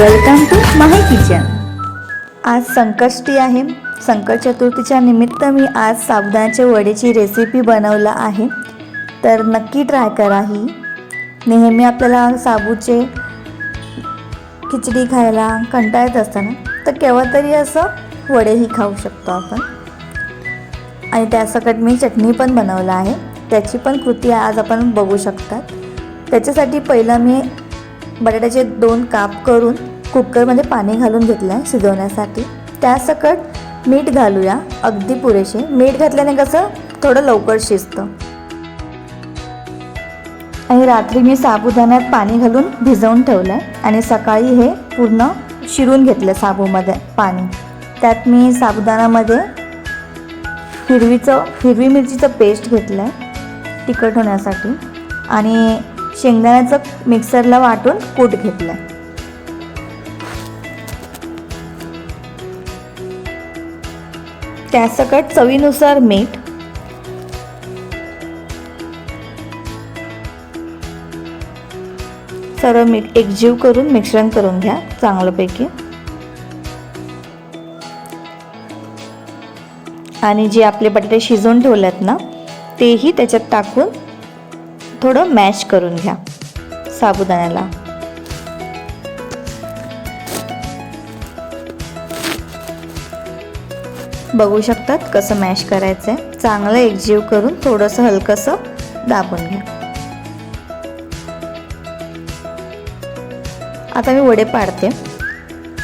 Welcome to Mahi kitchen. आज संकष्टी आहे. संकट चतुर्थीच्या निमित्त मी आज साबुदाण्याच्या वडेची रेसिपी बनवलं आहे. तर नक्की ट्राय करा ही. नेहमी आपल्याला साबूचे खिचडी खायला कंटाळत येत असताना तर केव्हा तरी असं वडेही खाऊ शकतो आपण. आणि त्यासकट मी चटणी पण बनवलं आहे. त्याची पण कृती आज आपण बघू शकतात त्याच्यासाठी पहिलं मी बटाट्याचे दोन काप करून कुकरमध्ये पाणी घालून घेतलं आहे शिजवण्यासाठी त्यासकट मीठ घालूया. अगदी पुरेसे. मीठ घातल्याने कसं? थोडं लवकर शिजतं. आणि रात्री मी साबुदाण्यात पाणी घालून भिजवून ठेवलं आहे आणि सकाळी हे पूर्ण शिरून घेतलं साबूमध्ये पाणी. त्यात मी साबुदाण्यामध्ये हिरवीचं हिरवी मिरचीचं पेस्ट घेतलं आहे तिखट होण्यासाठी. आणि शेंगदाण्याचं मिक्सरला वाटून कूट घेतलं आहे त्यासकट चवीनुसार मीठ. सर्व मीठ एकजीव करून मिश्रण करून घ्या चांगल्यापैकी आणि जे आपले बटाटे शिजवून ठेवलेत ना तेही त्याच्यात टाकून थोडं मॅश करून घ्या साबुदाण्याला. बघू शकतात कसं मॅश करायचं आहे चांगलं एकजीव करून थोडंसं हलकंसं दाबून घ्या. आता मी वडे पाडते.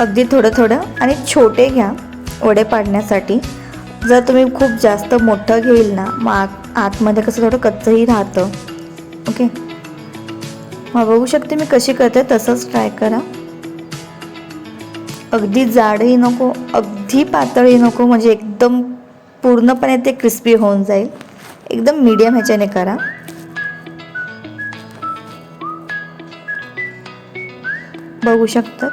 अगदी थोडं थोडं आणि छोटे घ्या वडे पाडण्यासाठी. जर तुम्ही खूप जास्त मोठं घेईल ना मग आत आतमध्ये कसं थोडं कच्चंही राहतं. ओके? मग बघू शकते मी कशी करते तसंच ट्राय करा. अगदी जाडही नको अगदी पातळही नको म्हणजे एकदम पूर्णपणे ते क्रिस्पी होऊन जाईल. एकदम मीडियम ह्याच्याने करा. बघू शकतात?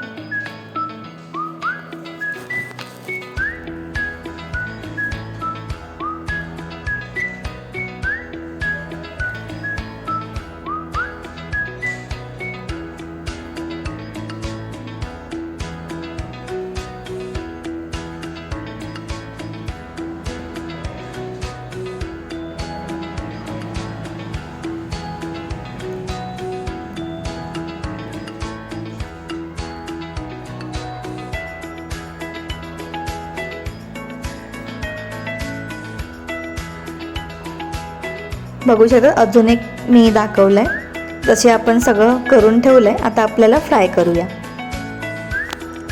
बघू शकता. अजून एक मी दाखवलं आहे जसे आपण सगळं करून ठेवलं आहे आता आपल्याला फ्राय करूया.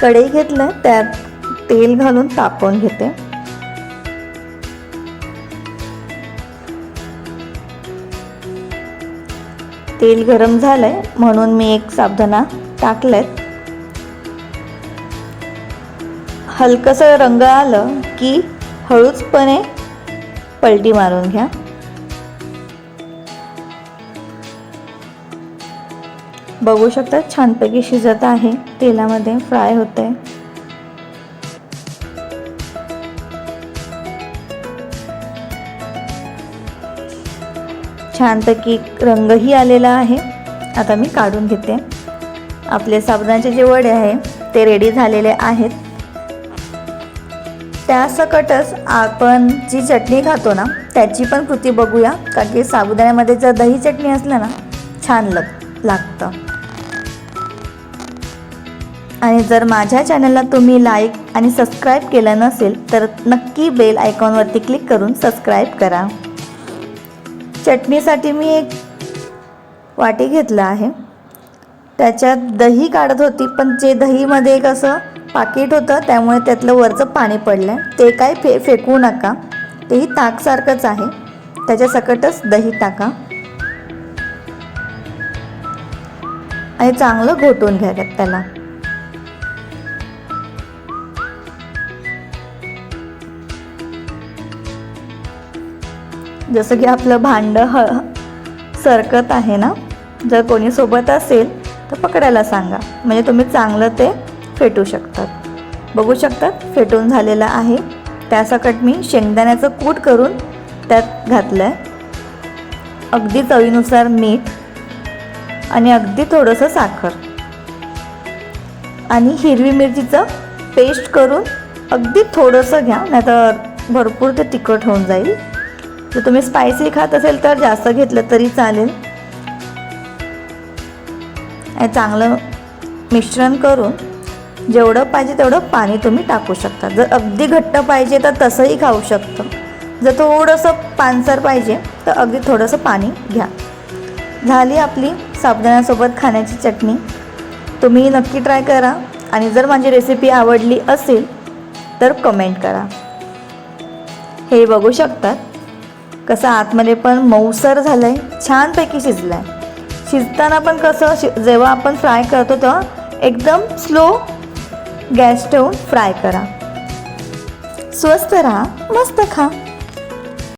कढई घेतलं त्यात तेल घालून तापवून घेते. तेल गरम झालंय म्हणून मी एक साबदाणा टाकलेत. हलकंसं रंग आलं की हळूचपणे पलटी मारून घ्या. बघू शकता छानपैकी शिजत आहे. तेलामध्ये फ्राय होते छानपैकी रंगही आलेला आहे. आता मी काढून घेते. आपले साबुदाण्याचे जे वडे आहे ते रेडी झालेले आहेत. त्यासकटच आपण जी चटणी खातो ना त्याची पण कृती बघूया. कारण की साबुदाण्यामध्ये जर दही चटणी असलं ना छान लग लागतं. आणि जर माझ्या चॅनलला तुम्ही लाईक आणि सबस्क्राईब केलं नसेल तर नक्की बेल आयकॉनवरती क्लिक करून सबस्क्राईब करा. चटणीसाठी मी एक वाटी घेतला आहे. त्याच्यात दही काढत होती पण जे दहीमध्ये एक असं पाकिट होतं त्यामुळे त्यातलं वरचं पाणी पडलं आहे ते काय फे फेकू नका. तेही ताकसारखंच आहे. त्याच्या सकटच दही टाका. आणि चांगलं घोटून घ्या त्याला. जसं की आपलं भांडं ह सरकत आहे ना? जर कोणी सोबत असेल तर पकडायला सांगा. म्हणजे तुम्ही चांगलं ते फेटू शकतात. बघू शकतात फेटून झालेलं आहे. त्यासकट मी शेंगदाण्याचं कूट करून त्यात घातलं आहे अगदी चवीनुसार मीठ आणि अगदी थोडंसं साखर. आणि हिरवी मिरचीचं पेस्ट करून अगदी थोडंसं घ्या नाहीतर भरपूर ते तिखट होऊन जाईल. जर तुम्ही स्पायसी खात असेल तर जास्त घेतलं तरी चालेल. हे चांगलं मिश्रण करून जेवढं पाहिजे तेवढं पाणी तुम्ही टाकू शकता. जर अगदी घट्ट पाहिजे तर तसंही खाऊ शकतं. जर थोडंसं पानसर पाहिजे तर अगदी थोडंसं पाणी घ्या. झाली आपली साबुदाण्यासोबत खाण्याची चटणी. तुम्ही नक्की ट्राय करा आणि जर माझी रेसिपी आवडली असेल तर कमेंट करा. हे बघू शकतात. कसं आतमध्ये पण मऊसर झालं आहे छानपैकी शिजलं आहे शिजताना पण कसं शि जेव्हा आपण फ्राय करतो तेव्हा एकदम स्लो गॅस ठेवून फ्राय करा. स्वस्त राहा मस्त खा.